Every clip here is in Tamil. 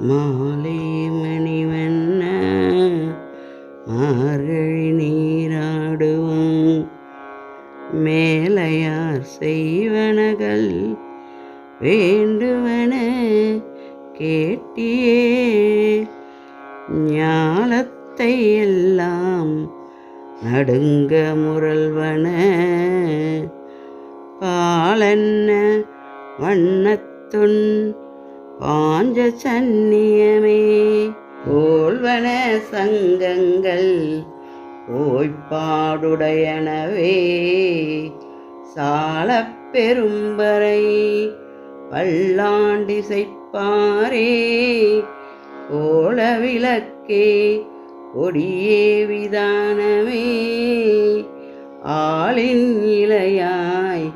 மாலை மணிவண்ண மார்கழி நீராடுவோம். மேலையார் செய்வனகள் வேண்டுவன கேட்டியே ஞாலத்தை எல்லாம் நடுங்க முரல்வன. பாலென்ன வண்ணத்துன் பாஞ்ச சன்னியமே போல்வன சங்கங்கள் ஓய்ப்பாடுடையனவே. சாலப் பெரும்பறை பல்லாண்டிசைப்பாரே கோல விளக்கே கொடியே விதானமே. ஆளின் இலையாய்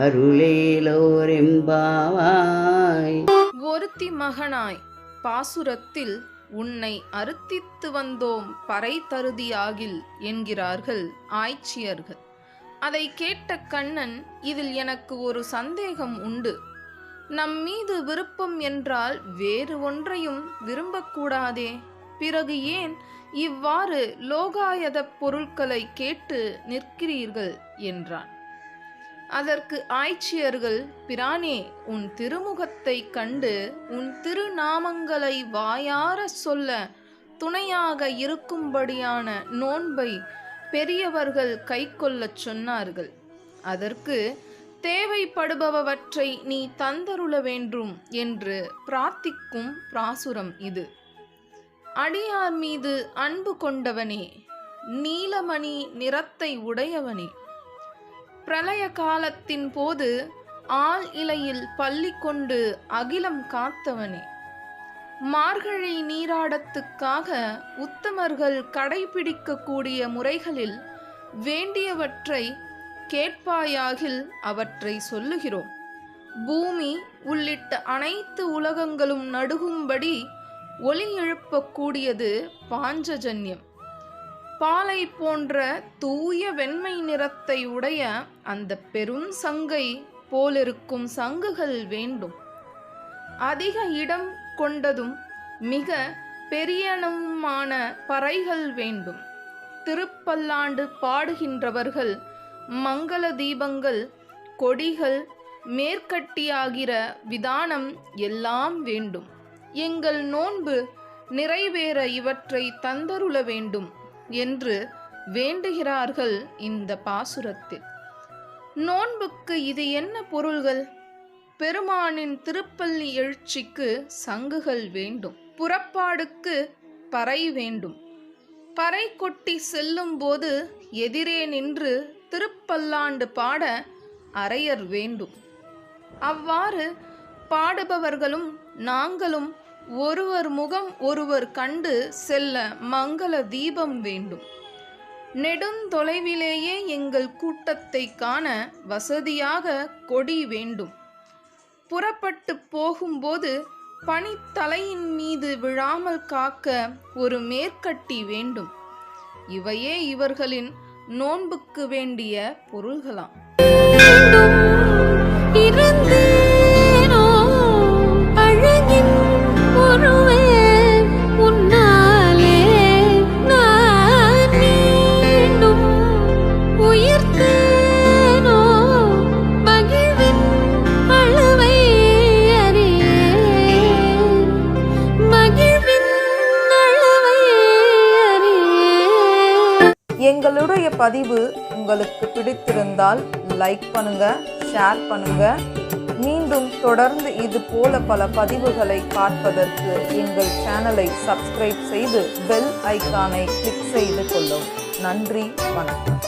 அருளேலோரெம்பாவாய் ஒருத்தி மகனாய் பாசுரத்தில் உன்னை அறுத்தித்து வந்தோம் பறை தருதியாகில் என்கிறார்கள் ஆய்ச்சியர்கள். அதை கேட்ட கண்ணன் இதில் எனக்கு ஒரு சந்தேகம் உண்டு. நம் மீது விருப்பம் என்றால் வேறு ஒன்றையும் விரும்பக்கூடாதே. பிறகு ஏன் இவ்வாறு லோகாயத பொருட்களை கேட்டு நிற்கிறீர்கள்? என்றான். அதற்கு ஆய்ச்சியர்கள் பிரானே உன் திருமுகத்தை கண்டு உன் திருநாமங்களை வாயார சொல்ல துணையாக இருக்கும்படியான நோன்பை பெரியவர்கள் கைக்கொள்ளச் சொன்னார்கள். அதற்கு தேவைப்படுபவற்றை நீ தந்தருள வேண்டும் என்று பிரார்த்திக்கும் பிராசுரம் இது. அடியார் மீது அன்பு கொண்டவனே நீலமணி நிறத்தை உடையவனே. பிரளய காலத்தின் போது ஆள் இலையில் பள்ளி கொண்டு அகிலம் காத்தவனே. மார்கழி நீராடத்துக்காக உத்தமர்கள் கடைபிடிக்கக்கூடிய முறைகளில் வேண்டியவற்றை கேட்பாயாகில் அவற்றை சொல்லுகிறோம். பூமி உள்ளிட்ட அனைத்து உலகங்களும் நடுகும்படி ஒளி எழுப்பக்கூடியது பாஞ்சஜன்யம். பாலை போன்ற தூய வெண்மை நிறத்தை உடைய அந்த பெரும் சங்கை போலிருக்கும் சங்குகள் வேண்டும். அதிக இடம் கொண்டதும் மிக பெரியனவுமான பறைகள் வேண்டும். திருப்பல்லாண்டு பாடுகின்றவர்கள் மங்கள தீபங்கள் கொடிகள் மேற்கட்டியாகிற விதானம் எல்லாம் வேண்டும். எங்கள் நோன்பு நிறைவேற இவற்றை தந்தருள வேண்டும். என்று வேண்டுகிறார்கள் இந்த பாசுரத்தில். நோன்புக்கு இது என்ன பொருள்கள்? பெருமானின் திருப்பள்ளி எழுச்சிக்கு சங்குகள் வேண்டும் புறப்பாடுக்கு பறை வேண்டும். பறை கொட்டி செல்லும் போது எதிரே நின்று திருப்பல்லாண்டு பாட அரையர் வேண்டும். அவ்வாறு பாடுபவர்களும் நாங்களும் ஒருவர் முகம் ஒருவர் கண்டு செல்ல மங்கள தீபம் வேண்டும். நெடுந்தொலைவிலேயே எங்கள் கூட்டத்தை காண வசதியாக கொடி வேண்டும். புறப்பட்டு போகும்போது பனித்தலையின் மீது விழாமல் காக்க ஒரு மேற்கட்டி வேண்டும். இவையே இவர்களின் நோன்புக்கு வேண்டிய பொருள்களாம். இருந்து எங்களுடைய பதிவு உங்களுக்கு பிடித்திருந்தால் லைக் பண்ணுங்க ஷேர் பண்ணுங்க. மீண்டும் தொடர்ந்து இது போல பல பதிவுகளை பார்ப்பதற்கு எங்கள் சேனலை சப்ஸ்கிரைப் செய்து பெல் ஐக்கானை கிளிக் செய்து கொள்ளும். நன்றி வணக்கம்.